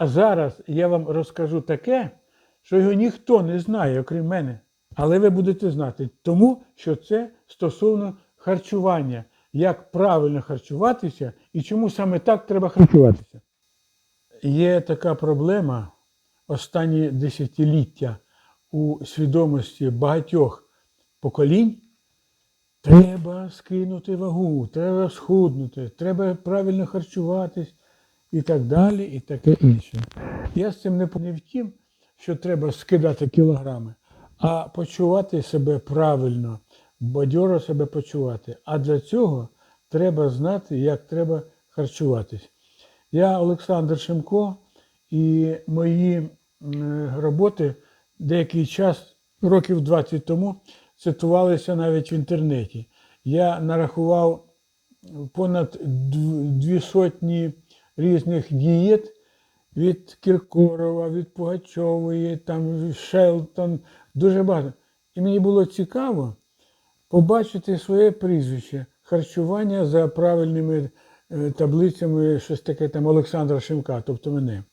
А зараз я вам розкажу таке, що його ніхто не знає, окрім мене. Але ви будете знати, тому що це стосовно харчування, як правильно харчуватися і чому саме так треба харчуватися. Є така проблема останні десятиліття у свідомості багатьох поколінь. Треба скинути вагу, треба схуднути, треба правильно харчуватись і так далі, і таке інше. Я з цим не не в тім, що треба скидати кілограми, а почувати себе правильно, бадьоро себе почувати. А для цього треба знати, як треба харчуватись. Я Олександр Шимко, і мої роботи деякий час, років 20 тому, цитувалися навіть в інтернеті. Я нарахував понад дві сотні різних дієт від Кіркорова, від Пугачової, там Шелтон, дуже багато. І мені було цікаво побачити своє прізвище, харчування за правильними е, таблицями, щось таке там Олександра Шимка, тобто мене.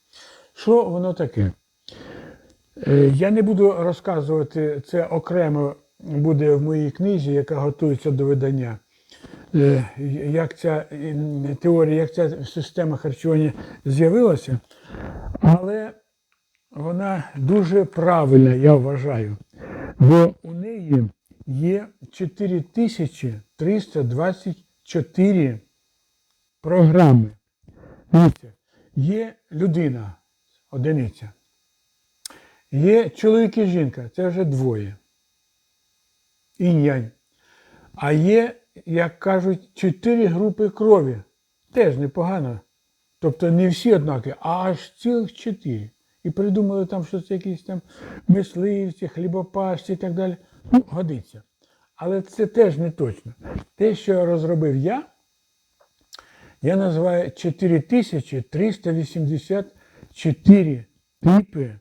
Що воно таке? Е, Я не буду розказувати це окремо буде в моїй книзі, яка готується до видання. Е, Як ця теорія, як ця система харчування з'явилася, але вона дуже правильна, я вважаю. Бо у неї є 4324 програми. Дивіться, є людина, одиниця. Є чоловік і жінка, це вже двоє. Інь-янь. А є, як кажуть, чотири групи крові. Теж непогано. Тобто не всі однакові, а аж цілих чотири. І придумали там, що це якісь там мисливці, хлібопашці і так далі. Ну, годиться. Але це теж не точно. Те, що розробив я, я називаю 4384 типи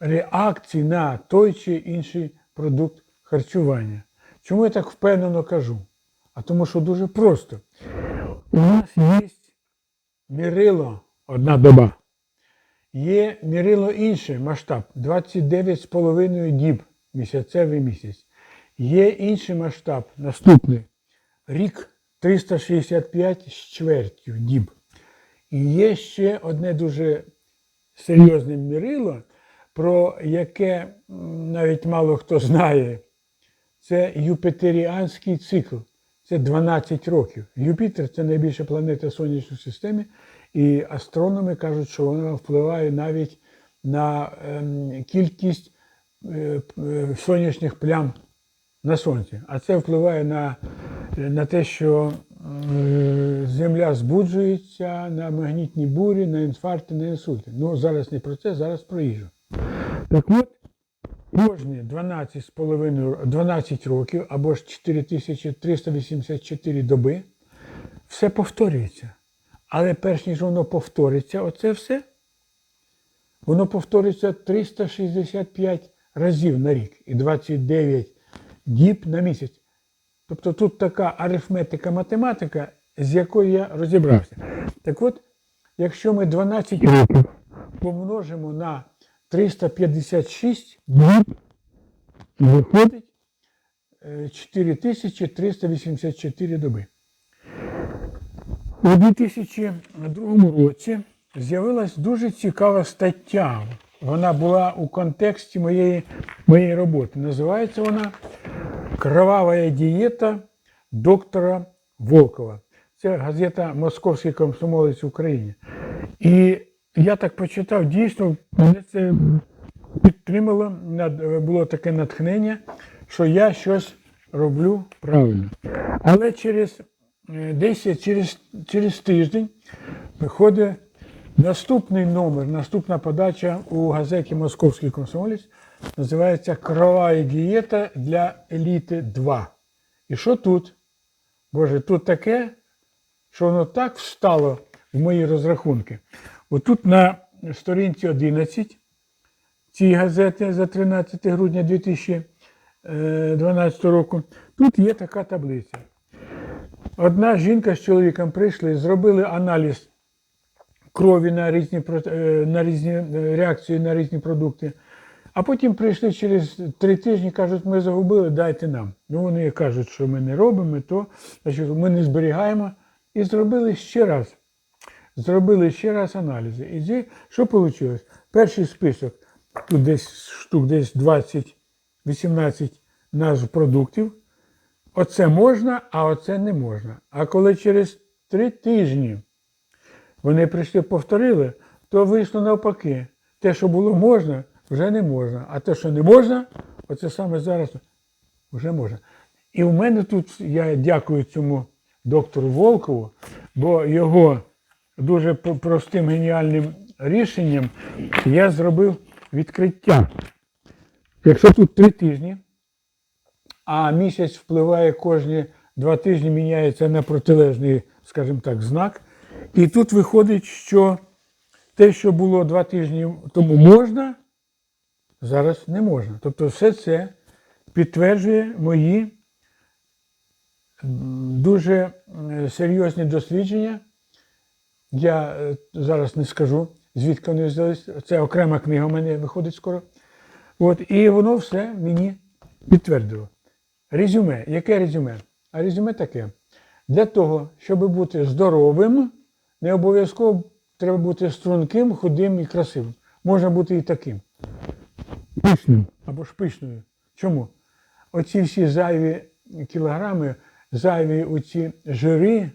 реакцій на той чи інший продукт харчування. Чому я так впевнено кажу? А тому що дуже просто. У нас є мірило одна доба. Є мірило інший масштаб 29,5 діб місяцевий місяць. Є інший масштаб наступний рік 365 з чвертю діб. І є ще одне дуже серйозне мірило, про яке навіть мало хто знає. Це Юпитеріанський цикл. Це 12 років. Юпітер це найбільша планета в сонячній системі, і астрономи кажуть, що вона впливає навіть на ем, кількість е, е, сонячних плям на сонці. А це впливає на, на те, що е, Земля збуджується на магнітні бурі, на інфаркти, на інсульти. Ну, зараз не про це, зараз про їжу. Так от, кожні 12, 12 років або ж 4384 доби все повторюється. Але перш ніж воно повториться, оце все, воно повторюється 365 разів на рік і 29 діб на місяць. Тобто тут така арифметика математика, з якою я розібрався. Так от, якщо ми 12 років помножимо на 356 діб, виходить е, 4384 доби. У 2002 році з'явилась дуже цікава стаття. Вона була у контексті моєї, моєї роботи. Називається вона Кровава дієта доктора Волкова. Це газета Московський комсомолець України. І я так почитав, дійсно, мене це підтримало, було таке натхнення, що я щось роблю правильно. Але через е, десь через, через тиждень виходить наступний номер, наступна подача у газеті Московський комсомолець. Називається Крова дієта для еліти 2. І що тут? Боже, тут таке, що воно так встало в мої розрахунки. Отут на сторінці 11 цієї газети за 13 грудня 2012 року, тут є така таблиця. Одна жінка з чоловіком прийшли, зробили аналіз крові на різні, е, на різні е, реакції на різні продукти. А потім прийшли через три тижні, кажуть, ми загубили, дайте нам. Ну вони кажуть, що ми не робимо, то значить, ми не зберігаємо. І зробили ще раз. Зробили ще раз аналізи. І що вийшло? Перший список, тут десь штук десь 20-18 назв продуктів. Оце можна, а оце не можна. А коли через три тижні вони прийшли, повторили, то вийшло навпаки. Те, що було можна, вже не можна. А те, що не можна, оце саме зараз вже можна. І в мене тут, я дякую цьому доктору Волкову, бо його дуже простим геніальним рішенням я зробив відкриття. Якщо тут три тижні, а місяць впливає кожні два тижні, міняється на протилежний, скажімо так, знак. І тут виходить, що те, що було два тижні тому можна, зараз не можна. Тобто все це підтверджує мої дуже серйозні дослідження. Я е, зараз не скажу, звідки вони взялись. Це окрема книга у мене виходить скоро. От, і воно все мені підтвердило. Резюме. Яке резюме? А резюме таке. Для того, щоб бути здоровим, не обов'язково треба бути струнким, худим і красивим. Можна бути і таким. Пишним або ж пишною. Чому? Оці всі зайві кілограми, зайві оці жири,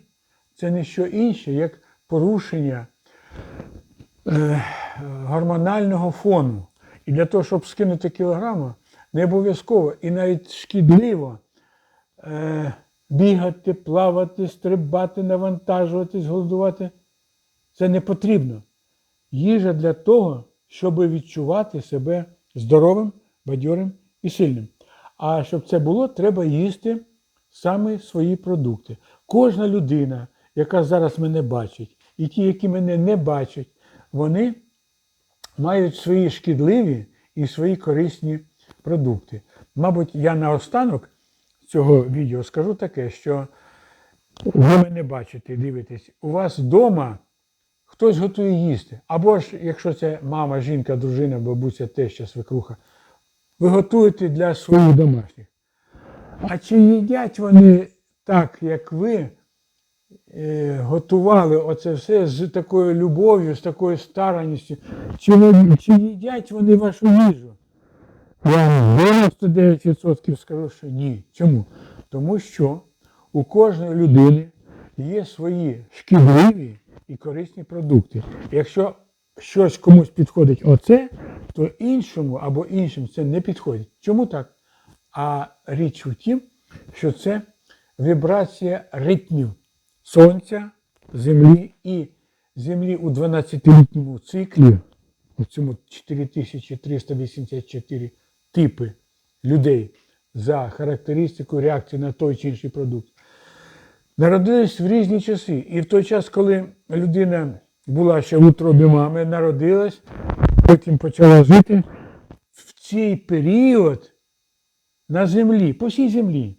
це не що інше, як порушення е, гормонального фону. І для того, щоб скинути кілограми, не обов'язково і навіть шкідливо е, бігати, плавати, стрибати, навантажуватись, голодувати. Це не потрібно. Їжа для того, щоб відчувати себе здоровим, бадьорим і сильним. А щоб це було, треба їсти саме свої продукти. Кожна людина, яка зараз мене бачить, і ті, які мене не бачать, вони мають свої шкідливі і свої корисні продукти. Мабуть, я наостанок цього відео скажу таке, що ви мене бачите, дивитесь, у вас вдома хтось готує їсти. Або ж, якщо це мама, жінка, дружина, бабуся, теща, свекруха, ви готуєте для своїх домашніх. А чи їдять вони так, як ви готували оце все з такою любов'ю, з такою старанністю? Чи, чи їдять вони вашу їжу? Я вам 99% скажу, що ні. Чому? Тому що у кожної людини є свої шкідливі і корисні продукти. Якщо щось комусь підходить оце, то іншому або іншим це не підходить. Чому так? А річ у тім, що це вібрація ритмів сонця, землі і землі у 12-літньому циклі, у цьому 4384 типи людей за характеристикою реакції на той чи інший продукт. Народились в різні часи. І в той час, коли людина була ще в утробі мами, народилась, потім почала жити, в цей період на землі, по всій землі,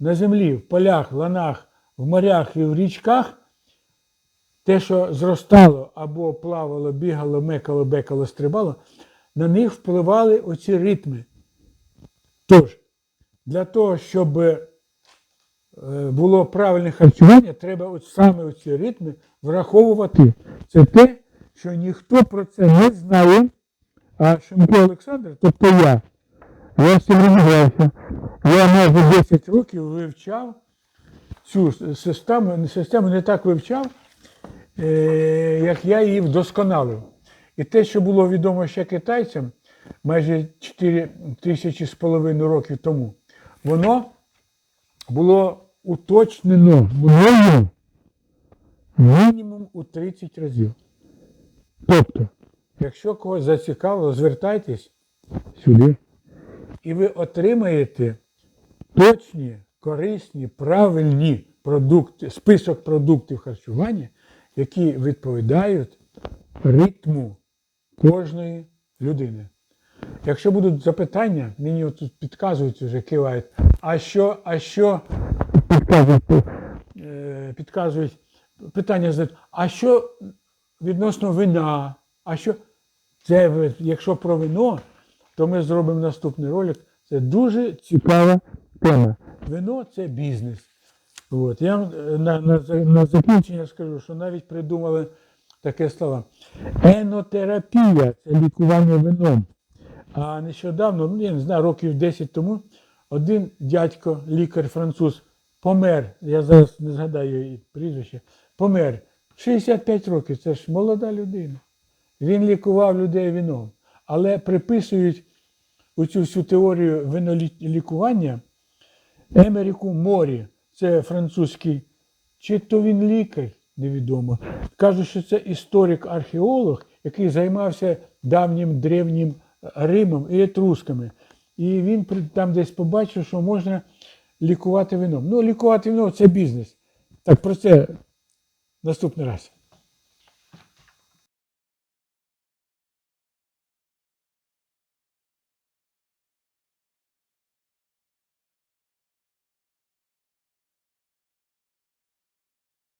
на землі, в полях, ланах, в морях і в річках, те, що зростало або плавало, бігало, мекало, бекало, стрибало, на них впливали оці ритми. Тож, для того, щоб е, було правильне харчування, треба от саме оці ритми враховувати. Це те, що ніхто про це не знає. А Шимко Олександр, тобто я, я розібрався. Я майже 10 років вивчав цю систему, систему не так вивчав, е, як я її вдосконалив. І те, що було відомо ще китайцям майже 4 тисячі з половиною років тому, воно було уточнено мною мінімум у 30 разів. Тобто, якщо когось зацікавило, звертайтесь сюди, і ви отримаєте точні, корисні, правильні продукти, список продуктів харчування, які відповідають ритму кожної людини. Якщо будуть запитання, мені тут підказують вже кивають, а що, а що підказують, е, підказують питання задають, а що відносно вина. А що це, якщо про вино, то ми зробимо наступний ролик. Це дуже цікава тема. Вино це бізнес. От. Я е, на, на, на закінчення скажу, що навіть придумали таке слово. Енотерапія це лікування вином. А нещодавно, ну я не знаю, років 10 тому, один дядько, лікар француз, помер. Я зараз не згадаю її прізвище, помер. 65 років, це ж молода людина. Він лікував людей вином. Але приписують у цю всю теорію винолікування Емеріку Морі, це французький, чи то він лікар, невідомо. Кажуть, що це історик-археолог, який займався давнім древнім Римом і етрусками. І він там десь побачив, що можна лікувати вином. Ну, лікувати вино це бізнес. Так про це наступний раз.